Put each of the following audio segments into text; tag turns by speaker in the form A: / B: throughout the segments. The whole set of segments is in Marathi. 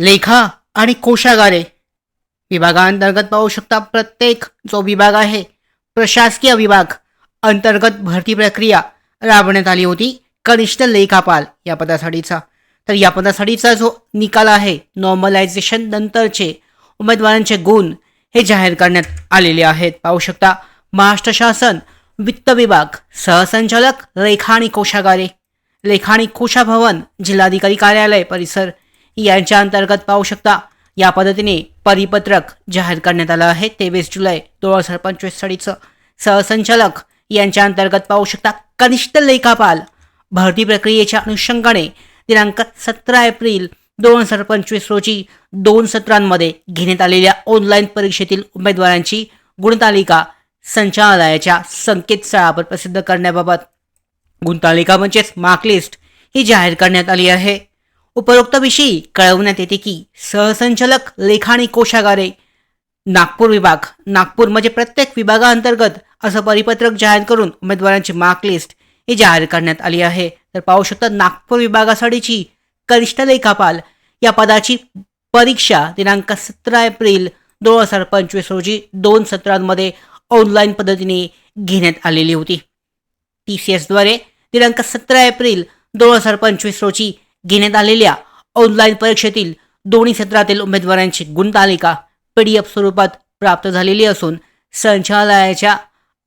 A: लेखा आणि कोशागारे. विभागांतर्गत पाहू शकता प्रत्येक जो विभाग आहे प्रशासकीय विभाग. अंतर्गत भरती प्रक्रिया राबवण्यात आली होती कनिष्ठ लेखापाल या पदासाठीचा. तर या पदासाठीचा जो निकाल आहे नॉर्मलायझेशन नंतरचे उमेदवारांचे गुण हे जाहीर करण्यात आलेले आहेत. पाहू शकता महाराष्ट्र शासन वित्त विभाग सहसंचालक लेखा आणि कोशागारे. लेखा आणि कोशाभवन जिल्हाधिकारी कार्यालय परिसर. यांच्या अंतर्गत पाहू शकता. या पद्धतीने परिपत्रक जाहीर करण्यात आलं आहे. तेवीस जुलै दोन हजार पंचवीस सालीचं सहसंचालक यांच्या अंतर्गत पाहू शकता. कनिष्ठ लेखापाल भरती प्रक्रियेच्या अनुषंगाने दिनांक सतरा एप्रिल दोन हजार पंचवीस रोजी दोन सत्रांमध्ये घेण्यात आलेल्या ऑनलाईन परीक्षेतील उमेदवारांची गुणतालिका संचालनालयाच्या संकेतस्थळावर प्रसिद्ध करण्याबाबत. गुणतालिका म्हणजेच मार्कलिस्ट ही जाहीर करण्यात आली आहे. उपरोक्तविषयी कळवण्यात येते की सहसंचालक लेखा आणि कोशागारे नागपूर विभाग. नागपूर म्हणजे प्रत्येक विभागाअंतर्गत असं परिपत्रक जाहीर करून उमेदवारांची मार्क लिस्ट ही जाहीर करण्यात आली आहे. तर पाहू शकता नागपूर विभागासाठीची कनिष्ठ लेखापाल या पदाची परीक्षा दिनांक सतरा एप्रिल दोन हजार पंचवीस रोजी दोन सत्रांमध्ये ऑनलाईन पद्धतीने घेण्यात आलेली होती. टी सी एसद्वारे दिनांक सतरा एप्रिल दोन हजार पंचवीस रोजी घेण्यात आलेल्या ऑनलाईन परीक्षेतील दोन्ही सत्रातील उमेदवारांची गुणतालिका पी डी एफ स्वरूपात प्राप्त झालेली असून संचालनालयाच्या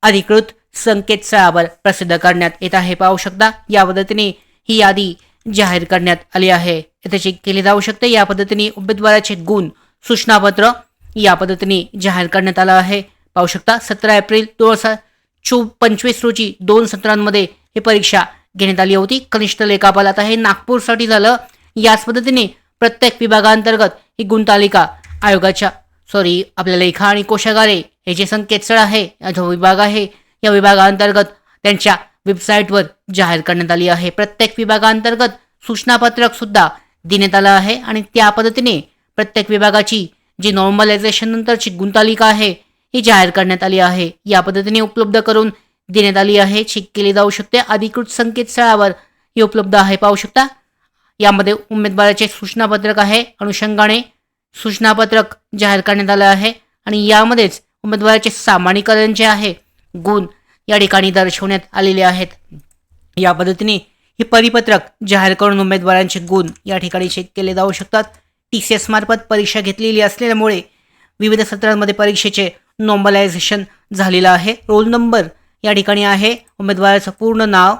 A: अधिकृत संकेतस्थळावर प्रसिद्ध करण्यात येत आहे. पाहू शकता या पद्धतीने ही यादी जाहीर करण्यात आली आहे. येथे चेक केली जाऊ शकते. या पद्धतीने उमेदवाराचे गुण सूचनापत्र या पद्धतीने जाहीर करण्यात आलं आहे. पाहू शकता सतरा एप्रिल दोन हजार चो पंचवीस रोजी दोन सत्रांमध्ये ही परीक्षा घेण्यात आली होती कनिष्ठ लेखापाल आता हे नागपूरसाठी झालं. याच पद्धतीने प्रत्येक विभागांतर्गत ही गुणतालिका आयोगाच्या सॉरी आपल्या लेखा आणि कोशागारे हे जे संकेतस्थळ आहे जो विभाग आहे या विभागांतर्गत त्यांच्या वेबसाईटवर जाहीर करण्यात आली आहे. प्रत्येक विभागांतर्गत सूचनापत्रक सुद्धा देण्यात आलं आहे आणि त्या पद्धतीने प्रत्येक विभागाची जी नॉर्मलायझेशन नंतरची गुणतालिका आहे ही जाहीर करण्यात आली आहे. या पद्धतीने उपलब्ध करून देण्यात आली आहे. चेक केली जाऊ शकते. अधिकृत संकेतस्थळावर ही उपलब्ध आहे. पाहू शकता. यामध्ये उमेदवाराचे सूचनापत्रक आहे. अनुषंगाने सूचनापत्रक जाहीर करण्यात आलं आहे. आणि यामध्येच उमेदवाराचे सामान्यीकरण जे आहे गुण या ठिकाणी दर्शवण्यात आलेले आहेत. या पद्धतीने हे परिपत्रक जाहीर करून उमेदवारांचे गुण या ठिकाणी चेक केले जाऊ शकतात. टी सी एस मार्फत परीक्षा घेतलेली असल्यामुळे विविध सत्रांमध्ये परीक्षेचे नॉर्मलायझेशन झालेलं आहे. रोल नंबर या ठिकाणी आहे. उमेदवाराचं पूर्ण नाव.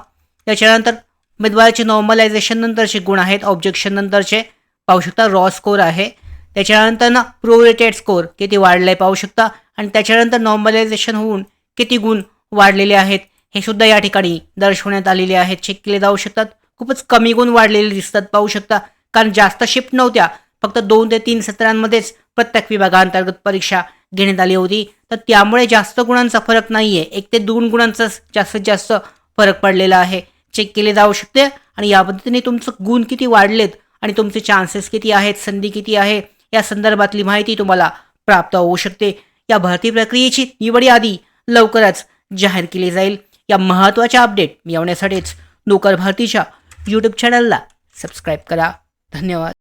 A: त्याच्यानंतर उमेदवाराचे नॉर्मलायझेशन नंतरचे गुण आहेत. ऑब्जेक्शन नंतरचे पाहू शकता रॉ स्कोर आहे. त्याच्यानंतर ना प्रोरेटेड स्कोर किती वाढलाय पाहू शकता. आणि त्याच्यानंतर नॉर्मलायझेशन होऊन किती गुण वाढलेले आहेत हे सुद्धा या ठिकाणी दर्शवण्यात आलेले आहेत. चेक केले जाऊ शकतात. खूपच कमी गुण वाढलेले दिसतात पाहू शकता. कारण जास्त शिफ्ट नव्हत्या. फक्त दोन ते तीन सत्रांमध्येच प्रत्येक विभागांतर्गत परीक्षा घेण्यात आली होती. तर त्यामुळे जास्त गुणांचा फरक नाही आहे एक ते दोन गुणांचा जास्तीत जास्त फरक पडलेला आहे. चेक केले जाऊ शकते. आणि या पद्धतीने तुमचं गुण किती वाढलेत आणि तुमचे चान्सेस किती आहेत संधी किती आहे या संदर्भातली माहिती तुम्हाला प्राप्त होऊ शकते. या भरती प्रक्रियेची निवड यादी लवकरच जाहीर केली जाईल. या महत्त्वाच्या अपडेट मिळवण्यासाठीच नोकर भरतीच्या यूट्यूब चॅनलला सबस्क्राईब करा. धन्यवाद.